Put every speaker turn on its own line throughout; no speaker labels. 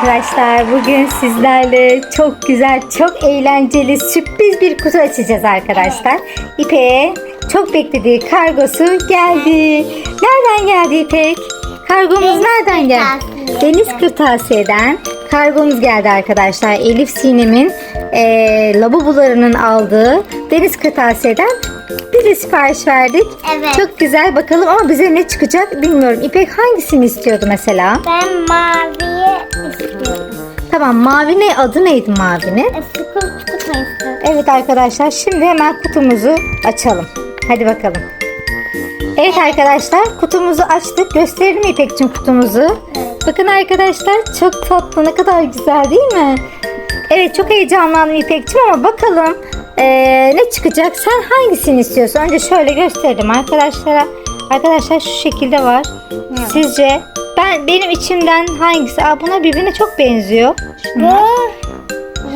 arkadaşlar. Bugün sizlerle çok güzel, çok eğlenceli, sürpriz bir kutu açacağız arkadaşlar. İpek'e çok beklediği kargosu geldi. Nereden geldi İpek? Kargomuz
Deniz
nereden geldi? Deniz Kırtasiye'den kargomuz geldi arkadaşlar. Elif Sinem'in eee lavabolarının aldığı Deniz Kırtasiye'den bir de sipariş verdik.
Evet.
Çok güzel bakalım ama bize ne çıkacak bilmiyorum. İpek hangisini istiyordu mesela?
Ben istiyorum.
Tamam mavi ne? Adı neydi mavinin?
E, Sıkıl çikolata istiyorum.
Evet arkadaşlar şimdi hemen kutumuzu açalım. Hadi bakalım. Evet arkadaşlar kutumuzu açtık. Gösterelim İpek'cim kutumuzu? Bakın arkadaşlar çok tatlı ne kadar güzel değil mi? Evet çok heyecanlandım İpek'cim ama bakalım eee, ne çıkacak? Sen hangisini istiyorsun? Önce şöyle gösterelim arkadaşlara. Arkadaşlar şu şekilde var. Sizce ben benim içimden hangisi? Aa, buna birbirine çok benziyor. Şunlar.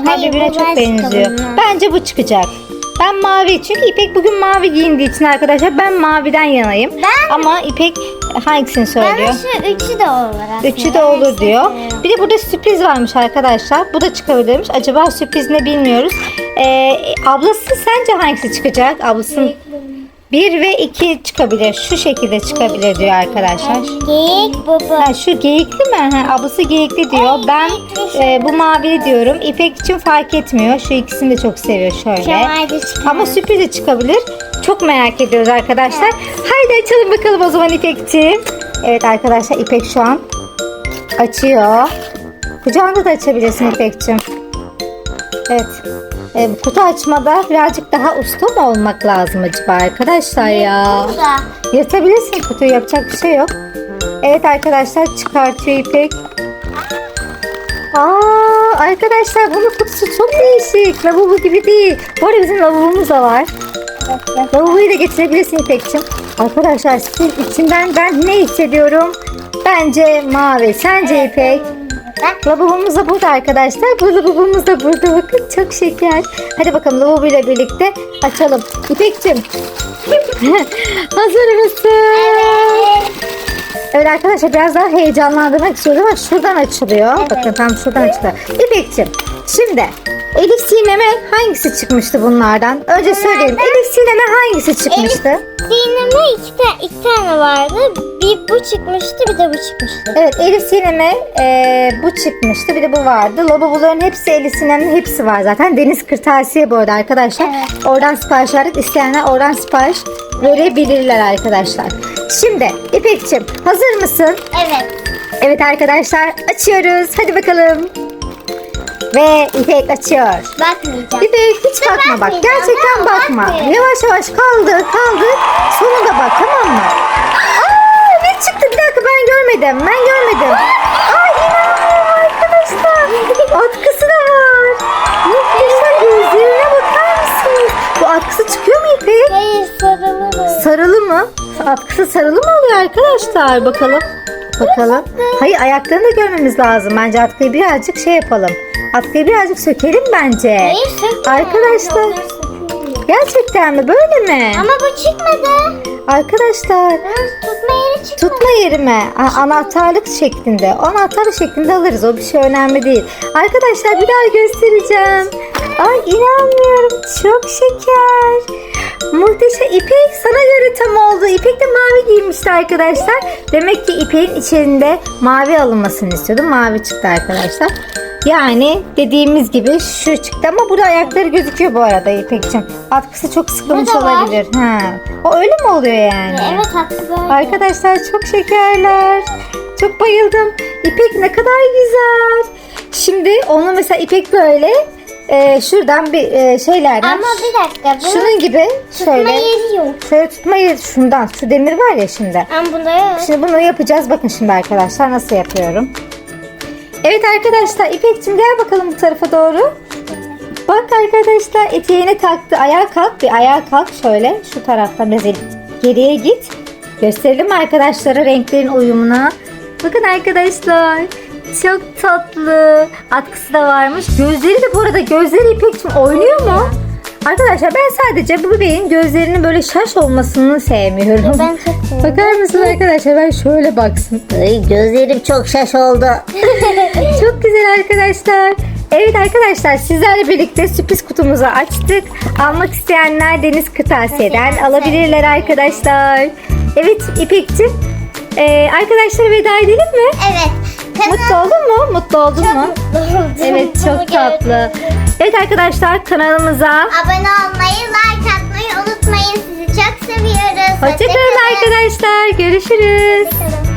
Her birbirine çok benziyor. Bence bu çıkacak. Ben mavi çünkü İpek bugün mavi giyindiği için arkadaşlar ben maviden yanayım.
Ben-
Ama İpek hangisini söylüyor?
de şu üçü de olur aslında.
Üçü de olur diyor. Bir de burada sürpriz varmış arkadaşlar. Bu da çıkabilirmiş. Acaba sürpriz ne bilmiyoruz. Ee, ablası sence hangisi çıkacak? Ablasının 1 ve 2 çıkabilir. Şu şekilde çıkabilir diyor arkadaşlar.
Geyik baba.
Ha, şu geyikli mi? Ha, ablası geyikli diyor. Ben e, bu mavili diyorum. İpek için fark etmiyor. Şu ikisini de çok seviyor şöyle. Ama sürpriz de çıkabilir. Çok merak ediyoruz arkadaşlar. Haydi açalım bakalım o zaman İpek'ciğim. Evet arkadaşlar İpek şu an açıyor. Kucağında da açabilirsin İpek'ciğim. Evet. E, kutu açmada birazcık daha usta mı olmak lazım acaba arkadaşlar ya?
Burada.
Yırtabilirsin kutuyu yapacak bir şey yok. Evet arkadaşlar çıkartıyor İpek. Aa arkadaşlar bunun kutusu çok değişik. Lavabo gibi değil. Bu arada bizim lavabomuz da var. Lavaboyu da getirebilirsin İpek'ciğim. Arkadaşlar siz içinden ben ne hissediyorum? Bence mavi. Sence İpek? Lavabomuz da burada arkadaşlar. Bu lavabomuz da burada. Bakın çok şeker. Hadi bakalım lavabo ile birlikte açalım. İpek'ciğim. Hazır mısın? Evet arkadaşlar biraz daha heyecanlandırmak istiyoruz ama şuradan açılıyor.
Evet.
Bakın tam şuradan açılıyor. İpek'ciğim şimdi Elif Sinem'e hangisi çıkmıştı bunlardan? Önce söyleyelim. Elif Sinem'e hangisi çıkmıştı?
Sineme iki, ta- iki tane vardı. Bir bu çıkmıştı bir de bu çıkmıştı.
Evet Elif Sinem'e e, bu çıkmıştı. Bir de bu vardı. Lavaboların hepsi Elif Sinem'in hepsi var zaten. Deniz Kırtasiye bu arada arkadaşlar.
Evet.
Oradan sipariş verdik. İsteyenler oradan sipariş verebilirler arkadaşlar. Şimdi İpek'ciğim hazır mısın?
Evet.
Evet arkadaşlar açıyoruz. Hadi bakalım. Ve İpek açıyor.
Bakmayacağım.
İpek hiç bakma bak. Gerçekten bakma.
bakmıyorum.
Yavaş yavaş kaldır kaldır. Sonunda bak tamam mı? Aa ne çıktı bir dakika ben görmedim. Ben görmedim. Ay inanmıyorum arkadaşlar. Atkısı da var. Muhteşem gözlerine bakar mısınız? Bu atkısı çıkıyor mu İpek?
Hayır sarılı.
Sarılı mı? Atkısı sarılı mı oluyor arkadaşlar? Bakalım. Bakalım. Hayır ayaklarını da görmemiz lazım. Bence atkıyı birazcık şey yapalım. Atkıyı birazcık sökelim bence.
Hayır sökme.
Arkadaşlar. Gerçekten mi? Böyle mi?
Ama bu çıkmadı.
Arkadaşlar.
Tutma yeri çıkmadı.
Tutma yeri mi? Anahtarlık şeklinde. Anahtarlık şeklinde alırız. O bir şey önemli değil. Arkadaşlar bir daha göstereceğim. Ay inanmıyorum. Çok şeker. Muhteşem. İpek sana göre tam oldu. İpek de mavi giymişti arkadaşlar. Demek ki İpek'in içinde mavi alınmasını istiyordu. Mavi çıktı arkadaşlar. Yani dediğimiz gibi şu çıktı ama burada ayakları gözüküyor bu arada İpek'ciğim. Atkısı çok sıkılmış
Burada var.
olabilir. Ha. O öyle mi oluyor yani?
Evet haklı böyle.
Arkadaşlar çok şekerler. Çok bayıldım. İpek ne kadar güzel. Şimdi onu mesela İpek böyle e, şuradan bir e, şeylerden
Ama bir dakika. Bu
şunun gibi
tutma
şöyle
yeri yok.
şöyle tutmayı şundan şu demir var ya şimdi.
Ama bunda yok.
Şimdi bunu yapacağız. Bakın şimdi arkadaşlar nasıl yapıyorum. Evet arkadaşlar İpek'cim gel bakalım bu tarafa doğru. Bak arkadaşlar eteğine taktı. Ayağa kalk bir ayağa kalk şöyle. Şu taraftan biraz geriye git. Gösterelim arkadaşlara renklerin uyumuna. Bakın arkadaşlar. Çok tatlı. Atkısı da varmış. Gözleri de bu arada gözleri İpek'cim oynuyor mu? Arkadaşlar ben sadece bu bebeğin gözlerinin böyle şaş olmasını sevmiyorum.
Ben çok seviyorum.
Bakar mısın arkadaşlar ben şöyle baksın. Ay, gözlerim çok şaş oldu. çok güzel arkadaşlar. Evet arkadaşlar sizlerle birlikte sürpriz kutumuzu açtık. Almak isteyenler Deniz Kırtasiye'den alabilirler arkadaşlar. Evet İpek'cim ee, arkadaşlara veda edelim mi?
Evet.
Mutlu oldun mu? Mutlu oldun mu?
Mutlu oldum.
Evet çok tatlı. Evet arkadaşlar kanalımıza
Abone olmayı, like atmayı unutmayın. Sizi çok seviyoruz.
hoşçakalın arkadaşlar. Görüşürüz.
Hoşçakalın.